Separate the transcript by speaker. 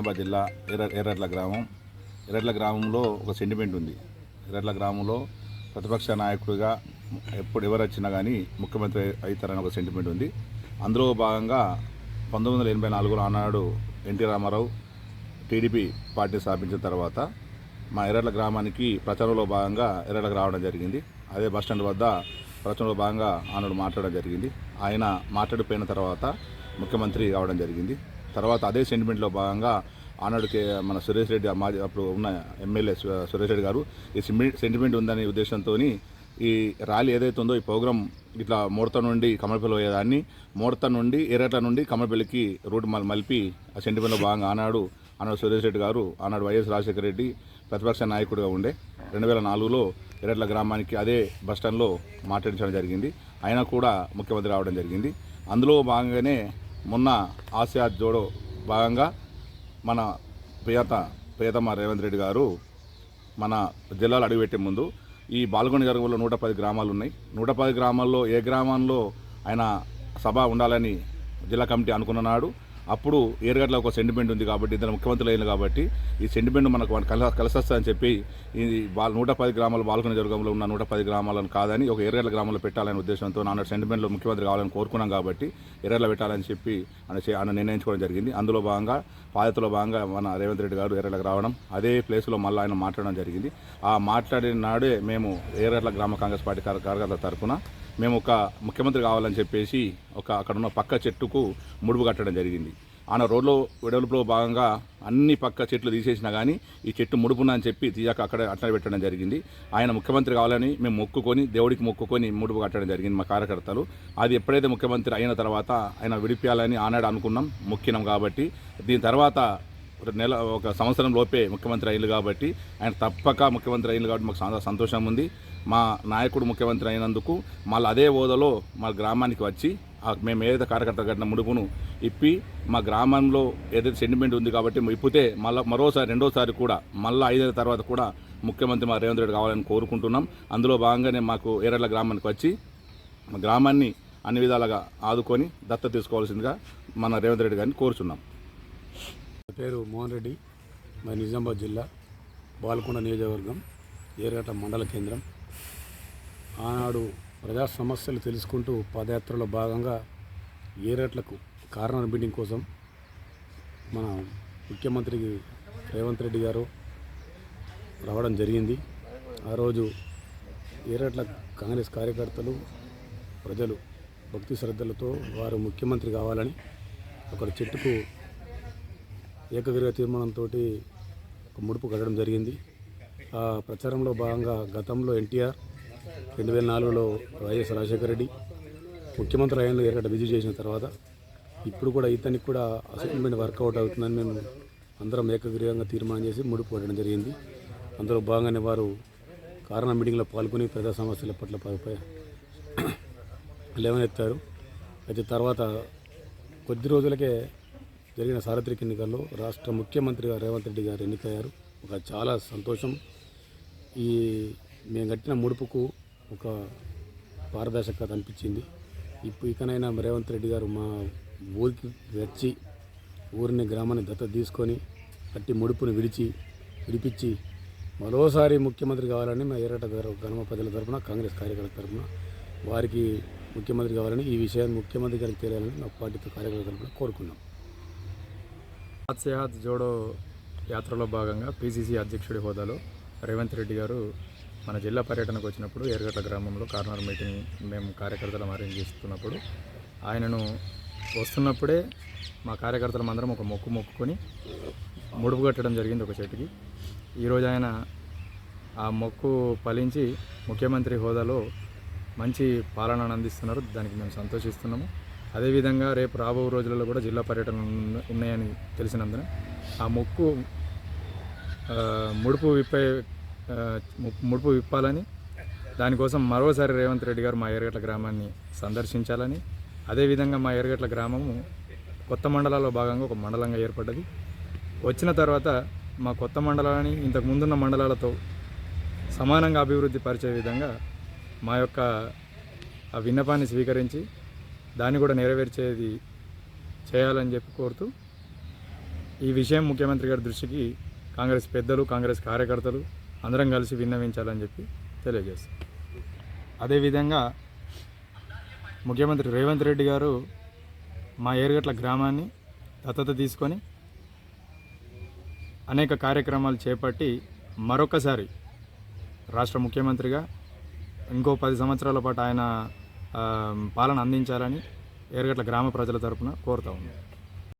Speaker 1: నిజామాబాద్ జిల్లా ఎర్ర ఎర్రట్ల గ్రామం. ఎర్రట్ల గ్రామంలో ఒక సెంటిమెంట్ ఉంది. ఎర్రట్ల గ్రామంలో ప్రతిపక్ష నాయకుడిగా ఎప్పుడు ఎవరు వచ్చినా కానీ ముఖ్యమంత్రి అవుతారని ఒక సెంటిమెంట్ ఉంది. అందులో భాగంగా పంతొమ్మిది వందల ఎనభై నాలుగులో ఆనాడు ఎన్టీ రామారావు టీడీపీ పార్టీ స్థాపించిన తర్వాత మా ఎర్రట్ల గ్రామానికి ప్రచారంలో భాగంగా ఎర్రట్లకు రావడం జరిగింది. అదే బస్ స్టాండ్ వద్ద ప్రచారంలో భాగంగా ఆనాడు మాట్లాడడం జరిగింది. ఆయన మాట్లాడిపోయిన తర్వాత ముఖ్యమంత్రి కావడం జరిగింది. తర్వాత అదే సెంటిమెంట్లో భాగంగా ఆనాడుకి మన సురేష్ రెడ్డి మాజీ అప్పుడు ఉన్న ఎమ్మెల్యే సురేష్ రెడ్డి గారు ఈ సిమెంట్ సెంటిమెంట్ ఉందనే ఉద్దేశంతో ఈ ర్యాలీ ఏదైతే ఉందో ఈ ప్రోగ్రాం ఇట్లా మూడత నుండి కమలపల్లి పోయేదాన్ని మూడత నుండి ఎర్రట్ల నుండి కమలపల్లికి రూట్ మల్ మలిపి ఆ సెంటిమెంట్లో భాగంగా ఆనాడు ఆనాడు సురేష్ రెడ్డి గారు ఆనాడు వైఎస్ రాజశేఖర రెడ్డి ప్రతిపక్ష నాయకుడిగా ఉండే. రెండు వేల నాలుగులో ఎర్రట్ల గ్రామానికి అదే బస్టాండ్లో మాట్లాడించడం జరిగింది. ఆయన కూడా ముఖ్యమంత్రి రావడం జరిగింది. అందులో భాగంగానే మొన్న ఆసియా జోడో భాగంగా మన ప్రియత ప్రియతమ రేవంత్ రెడ్డి గారు మన జిల్లాలో అడుగుపెట్టే ముందు ఈ బాల్గొండ జరుగులో నూట పది గ్రామాలు ఉన్నాయి. నూట పది గ్రామాల్లో ఏ గ్రామంలో ఆయన సభ ఉండాలని జిల్లా కమిటీ అనుకున్నాడు అప్పుడు ఏరుగడ్ల ఒక సెంటిమెంట్ ఉంది కాబట్టి ఇద్దరు ముఖ్యమంత్రులు అయిన కాబట్టి ఈ సెంటిమెంట్ మనకు కల కలిసొస్తుందని చెప్పి ఈ వాళ్ళ నూట పది గ్రామాలు బాల్కొండ జరుగంలో ఉన్న నూట పది గ్రామాలను కాదని ఒక ఎర్రగడ్ల గ్రామంలో పెట్టాలనే ఉద్దేశంతో నాన్న సెంటిమెంట్లో ముఖ్యమంత్రి కావాలని కోరుకున్నాం కాబట్టి ఎర్రగడ్ల పెట్టాలని చెప్పి ఆయన నిర్ణయించుకోవడం జరిగింది. అందులో భాగంగా పాదతలో భాగంగా మన రేవంత్ రెడ్డి గారు ఎర్రగడ్లకు రావడం అదే ప్లేస్లో మళ్ళీ ఆయన మాట్లాడడం జరిగింది. ఆ మాట్లాడిన నాడే మేము ఎర్రగడ్ల గ్రామ కాంగ్రెస్ పార్టీ కార్యకర్తల తరఫున మేము ఒక ముఖ్యమంత్రి కావాలని చెప్పేసి ఒక అక్కడ ఉన్న పక్క చెట్టుకు ముడుపు కట్టడం జరిగింది. ఆన రోడ్లో వెడల్పులో భాగంగా అన్ని పక్క చెట్లు తీసేసినా కానీ ఈ చెట్టు ముడుపున అని చెప్పి తీయక అక్కడ అట్లా పెట్టడం జరిగింది. ఆయన ముఖ్యమంత్రి కావాలని మేము మొక్కుకొని దేవుడికి మొక్కుకొని ముడుపు కట్టడం జరిగింది మా కార్యకర్తలు. అది ఎప్పుడైతే ముఖ్యమంత్రి అయిన తర్వాత ఆయన విడిపించాలని ఆనాడు అనుకున్నాం మొక్కినాం కాబట్టి. దీని తర్వాత ఒక నెల ఒక సంవత్సరం లోపే ముఖ్యమంత్రి అయ్యింది కాబట్టి ఆయన తప్పక ముఖ్యమంత్రి అయ్యింది కాబట్టి మాకు చాలా సంతోషం ఉంది. మా నాయకుడు ముఖ్యమంత్రి అయినందుకు మళ్ళీ అదే హోదాలో మా గ్రామానికి వచ్చి మేము ఏదైతే కార్యకర్త కట్టిన ముడుపును ఇప్పి మా గ్రామంలో ఏదైతే సెంటిమెంట్ ఉంది కాబట్టి ఇప్పితే మళ్ళీ మరోసారి రెండోసారి కూడా మళ్ళీ ఐదేళ్ళ తర్వాత కూడా ముఖ్యమంత్రి మా రేవంత్ రెడ్డి కావాలని కోరుకుంటున్నాం. అందులో భాగంగానే మాకు ఏరళ్ళ గ్రామానికి వచ్చి మా గ్రామాన్ని అన్ని విధాలుగా ఆదుకొని దత్త తీసుకోవాల్సిందిగా మన రేవంత్ రెడ్డి గారిని కోరుచున్నాం.
Speaker 2: పేరు మోహన్ రెడ్డి. మరి నిజామాబాద్ జిల్లా బాల్కొండ నియోజకవర్గం ఏరగట్ట మండల కేంద్రం. ఆనాడు ప్రజా సమస్యలు తెలుసుకుంటూ పాదయాత్రలో భాగంగా ఏరట్లకు కారణం మీటింగ్ కోసం మన ముఖ్యమంత్రి రేవంత్ రెడ్డి గారు రావడం జరిగింది. ఆ రోజు ఏరట్ల కాంగ్రెస్ కార్యకర్తలు ప్రజలు భక్తి శ్రద్ధలతో వారు ముఖ్యమంత్రి కావాలని ఒకరి చెట్టుకు ఏకగ్రీవ తీర్మానంతో ఒక ముడుపు కట్టడం జరిగింది. ఆ ప్రచారంలో భాగంగా గతంలో ఎన్టీఆర్ రెండు వేల నాలుగులో వైఎస్ రాజశేఖర రెడ్డి ముఖ్యమంత్రి అయిన ఎరగడ విజిట్ చేసిన తర్వాత ఇప్పుడు కూడా ఇతనికి కూడా అసైన్మెంట్ వర్కౌట్ అవుతుందని మేము అందరం ఏకగ్రీవంగా తీర్మానం చేసి ముడుపు కట్టడం జరిగింది. అందులో భాగంగానే వారు కారణ మీటింగ్లో పాల్గొని ప్రజా సమస్యల పట్ల లేవనెత్తారు. అయితే తర్వాత కొద్ది రోజులకే జరిగిన సార్వత్రిక ఎన్నికల్లో రాష్ట్ర ముఖ్యమంత్రిగా రేవంత్ రెడ్డి గారు ఎన్నికయ్యారు. ఒక చాలా సంతోషం. ఈ మేము కట్టిన ముడుపుకు ఒక పారదర్శకత అనిపించింది. ఇప్పుడు ఇకనైనా రేవంత్ రెడ్డి గారు మా ఊరికి వచ్చి ఊరిని గ్రామాన్ని దత్త తీసుకొని కట్టి ముడుపుని విడిచి విడిపించి మరోసారి ముఖ్యమంత్రి కావాలని మా ఏరట గ్రామ ప్రజల తరఫున కాంగ్రెస్ కార్యకర్తల తరఫున వారికి ముఖ్యమంత్రి కావాలని ఈ విషయాన్ని ముఖ్యమంత్రి గారికి తెలియాలని మా పార్టీ కార్యకర్తల తరఫున కోరుకున్నాం.
Speaker 3: హాత్ సేహాత్ జోడో యాత్రలో భాగంగా పీసీసీ అధ్యక్షుడి హోదాలో రేవంత్ రెడ్డి గారు మన జిల్లా పర్యటనకు వచ్చినప్పుడు ఎర్రగట్ల గ్రామంలో కార్నర్ మీటింగ్ మేము కార్యకర్తలు అరేంజ్ చేస్తున్నప్పుడు ఆయనను వస్తున్నప్పుడే మా కార్యకర్తలం అందరం ఒక మొక్కు మొక్కుకొని ముడుపు కట్టడం జరిగింది ఒక చెట్టుకి ఈరోజు ఆయన ఆ మొక్కు ఫలించి ముఖ్యమంత్రి హోదాలో మంచి పాలన అందిస్తున్నారు. దానికి మేము సంతోషిస్తున్నాము. అదేవిధంగా రేపు రాబో రోజులలో కూడా జిల్లా పర్యటన ఉన్నాయని తెలిసినందున ఆ ముక్కు ముడుపు విప్పే ము- ముడుపు విప్పాలని దానికోసం మరోసారి రేవంత్ రెడ్డి గారు మా ఎరగట్ల గ్రామాన్ని సందర్శించాలని అదేవిధంగా మా ఎరగట్ల గ్రామము కొత్త మండలాల్లో భాగంగా ఒక మండలంగా ఏర్పడ్డది. వచ్చిన తర్వాత మా కొత్త మండలాన్ని ఇంతకు ముందున్న మండలాలతో సమానంగా అభివృద్ధి పరిచే విధంగా మా యొక్క ఆ విన్నపాన్ని స్వీకరించి దాన్ని కూడా నెరవేర్చేది చేయాలని చెప్పి కోరుతూ ఈ విషయం ముఖ్యమంత్రి గారి దృష్టికి కాంగ్రెస్ పెద్దలు కాంగ్రెస్ కార్యకర్తలు అందరం కలిసి విన్నవించాలని చెప్పి తెలియజేస్తాం. అదేవిధంగా ముఖ్యమంత్రి రేవంత్ రెడ్డి గారు మా ఏరుగట్ల గ్రామాన్ని దత్తత తీసుకొని అనేక కార్యక్రమాలు చేపట్టి మరొకసారి రాష్ట్ర ముఖ్యమంత్రిగా ఇంకో పది సంవత్సరాల పాటు ఆయన పాలన అందించాలని ఏరుగట్ల గ్రామ ప్రజల తరపున కోరుతా ఉన్నాను